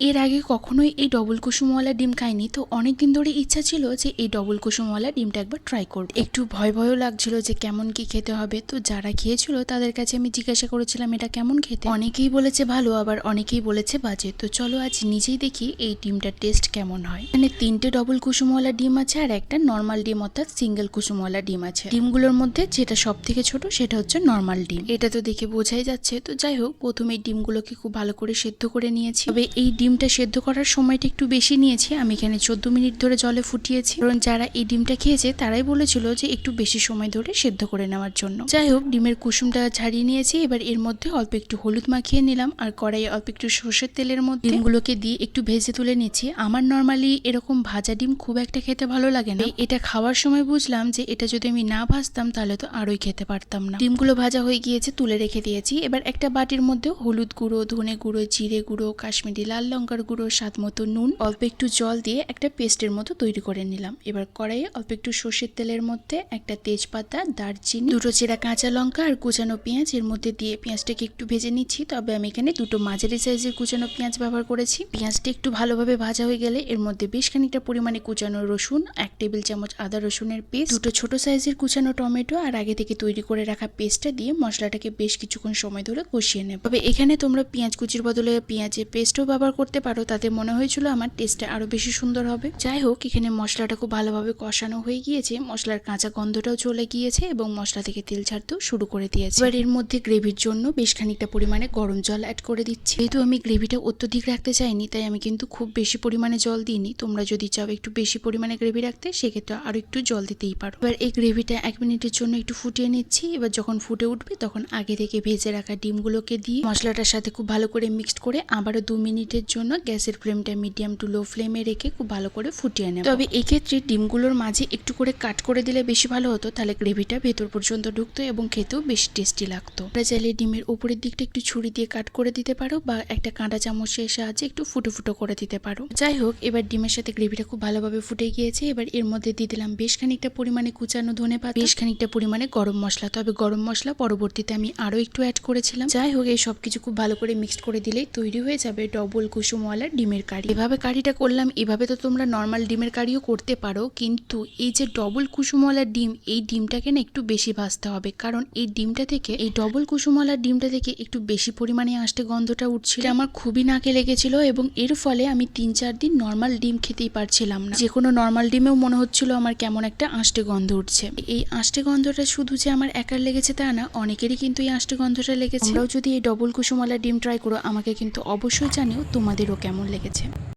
এর আগে কখনোই এই ডবল কুসুমওয়ালা ডিম খাইনি। তো অনেক দিন ধরে ইচ্ছা ছিল যে এই ডবল কুসুমওয়ালা ডিমটা একবার ট্রাই করব। একটু ভয় ভয়ও লাগছিল যে কেমন কি খেতে হবে। তো যারা খেয়েছিল তাদের কাছে আমি জিজ্ঞাসা করেছিলাম, এটা কেমন খেতে? অনেকেই বলেছে ভালো, আবার অনেকেই বলেছে বাজে। তো চলো আজ নিজেই দেখি এই ডিমটার টেস্ট কেমন হয়। এখানে তিনটে ডবল কুসুমওয়ালা ডিম আছে আর একটা নর্মাল ডিম, অর্থাৎ সিঙ্গেল কুসুমওয়ালা ডিম আছে। ডিমগুলোর মধ্যে যেটা সব থেকে ছোট সেটা হচ্ছে নর্মাল ডিম। এটা তো দেখে বোঝাই যাচ্ছে। তো যাই হোক, প্রথমে ডিমগুলোকে খুব ভালো করে সেদ্ধ করে নিয়েছি। তবে এই ডিমটা সেদ্ধ করার সময়টা একটু বেশি নিয়েছি। আমি এখানে চোদ্দ মিনিট ধরে জলে ফুটিয়েছি। কারণ যারা এই ডিমটা খেয়েছে, তারাই বলেছিল যে একটু বেশি সময় ধরে সেদ্ধ করে নেওয়ার জন্য। যাই হোক, ডিমের কুসুমটা ছাড়িয়ে নিয়েছি। এবার এর মধ্যে অল্প একটু হলুদ মাখিয়ে নিলাম। আর কড়াইয়ে অল্প একটু সর্ষের তেলের মধ্যে ডিমগুলোকে দিয়ে একটু ভেজে তুলে নিচ্ছি। আমার নর্মালি এরকম ভাজা ডিম খুব একটা খেতে ভালো লাগে না। এটা খাওয়ার সময় বুঝলাম যে এটা যদি আমি না ভাজতাম, তাহলে তো আরোই খেতে পারতাম না। ডিমগুলো ভাজা হয়ে গিয়েছে, তুলে রেখে দিয়েছি। এবার একটা বাটির মধ্যে হলুদ গুঁড়ো, ধনে গুঁড়ো, জিরে গুঁড়ো, কাশ্মীরি লাল লঙ্কার গুঁড়ো, স্বাদ মতো নুন, অল্প একটু জল দিয়ে একটা পেস্টের মতো তৈরি করে নিলাম। এবার কড়াইয়ে অল্প একটু সর্ষের তেলের মধ্যে একটা তেজপাতা, দারচিনি, দুটো চেরা কাঁচা লঙ্কা আর কুচানো পেঁয়াজ। এর মধ্যে দিয়ে পেঁয়াজটাকে একটু ভেজে নিচ্ছি। তবে আমি এখানে দুটো মাঝারি সাইজের কুচানো পেঁয়াজ ব্যবহার করেছি। পেঁয়াজটা একটু ভালোভাবে ভাজা হয়ে গেলে এর মধ্যে বেশ খানিকটা পরিমাণে কুচানো রসুন, এক টেবিল চামচ আদা রসুনের পেস্ট, দুটো ছোট সাইজের কুচানো টমেটো আর আগে থেকে তৈরি করে রাখা পেস্টটা দিয়ে মশলাটাকে বেশ কিছুক্ষণ সময় ধরে কষিয়ে নেব। তবে এখানে তোমরা পেঁয়াজ কুচির বদলে পেঁয়াজের পেস্টও ব্যবহার করতে পারো, তাতে মনে হয়েছিল আমার টেস্টটা আরও বেশি সুন্দর হবে। যাই হোক, এখানে মশলাটা খুব ভালোভাবে কষানো হয়ে গিয়েছে। মশলার কাঁচা গন্ধটাও চলে গিয়েছে এবং মশলা থেকে তেল ছাড়তেও শুরু করে দিয়েছে। এবার এর মধ্যে গ্রেভির জন্য বেশ খানিকটা পরিমাণে গরম জল অ্যাড করে দিচ্ছি। যেহেতু আমি গ্রেভিটা অত্যধিক রাখতে চাইনি, তাই আমি কিন্তু খুব বেশি পরিমাণে জল দিইনি। তোমরা যদি চাও একটু বেশি পরিমাণে গ্রেভি রাখতে, সেক্ষেত্রে আরও একটু জল দিতেই পারো। এবার এই গ্রেভিটা এক মিনিটের জন্য একটু ফুটিয়ে নিচ্ছি। এবার যখন ফুটে উঠবে, তখন আগে থেকে ভেজে রাখা ডিমগুলোকে দিয়ে মশলাটার সাথে খুব ভালো করে মিক্সড করে আবারও দু মিনিটের জন্য গ্যাসের ফ্লেমটা মিডিয়াম টু লো ফ্লেমে রেখে খুব ভালো করে ফুটিয়ে নেব। তবে এক্ষেত্রে ডিমগুলোর মাঝে একটু করে কাট করে দিলে বেশি ভালো হতো, তাহলে গ্রেভিটা ভেতর পর্যন্ত ঢুকতো এবং খেতেও বেশি টেস্টি লাগতো। তোমরা চাইলে ডিমের উপরের দিকটা একটু ছুরি দিয়ে কাট করে দিতে পারো বা একটা কাঁটা চামচের সাহায্যে একটু ফুটো ফুটো করে দিতে পারো। যাই হোক, এবার ডিমের সাথে গ্রেভিটা খুব ভালোভাবে ফুটে গিয়েছে। এবার এর মধ্যে দিয়ে দিলাম বেশ খানিকটা পরিমাণে কুচানো ধনে পাতা, বেশ খানিকটা পরিমাণে গরম মশলা। তবে গরম মশলা পরবর্তীতে আমি আরও একটু অ্যাড করেছিলাম। যাই হোক, এই সব কিছু খুব ভালো করে মিক্সড করে দিলেই তৈরি হয়ে যাবে ডবল কুসুমওয়ালা ডিমের কারি। এভাবে কারিটা করলাম, এভাবে তো তোমরা নর্মাল ডিমের কারিও করতে পারো, কিন্তু এই যে ডবল কুসুমওয়ালা ডিম, এই ডিমটাকে না একটু বেশি ভাজতে হবে। কারণ এই ডিমটা থেকে, এই ডবল কুসুমওয়ালা ডিমটা থেকে একটু বেশি পরিমাণে আসতে গন্ধটা উঠছিল। আমার খুবই নাকে লেগেছিল এবং এর ফলে আমি তিন চার দিন নর্মাল ডিম খেতেই পারছিলাম না। যে কোনো নর্মাল ডিমেও মনে হচ্ছিল আমার কেমন একটা আষ্টে গন্ধ উঠছে। এই আষ্টে গন্ধটা শুধু যে আমার একার লেগেছে তা না, অনেকেরই কিন্তু এই আষ্টে গন্ধটা লেগেছে। যদি এই ডবল কুসুমওয়ালা ডিম ট্রাই করো, আমাকে কিন্তু অবশ্যই জানিও তোমাদেরও কেমন লেগেছে?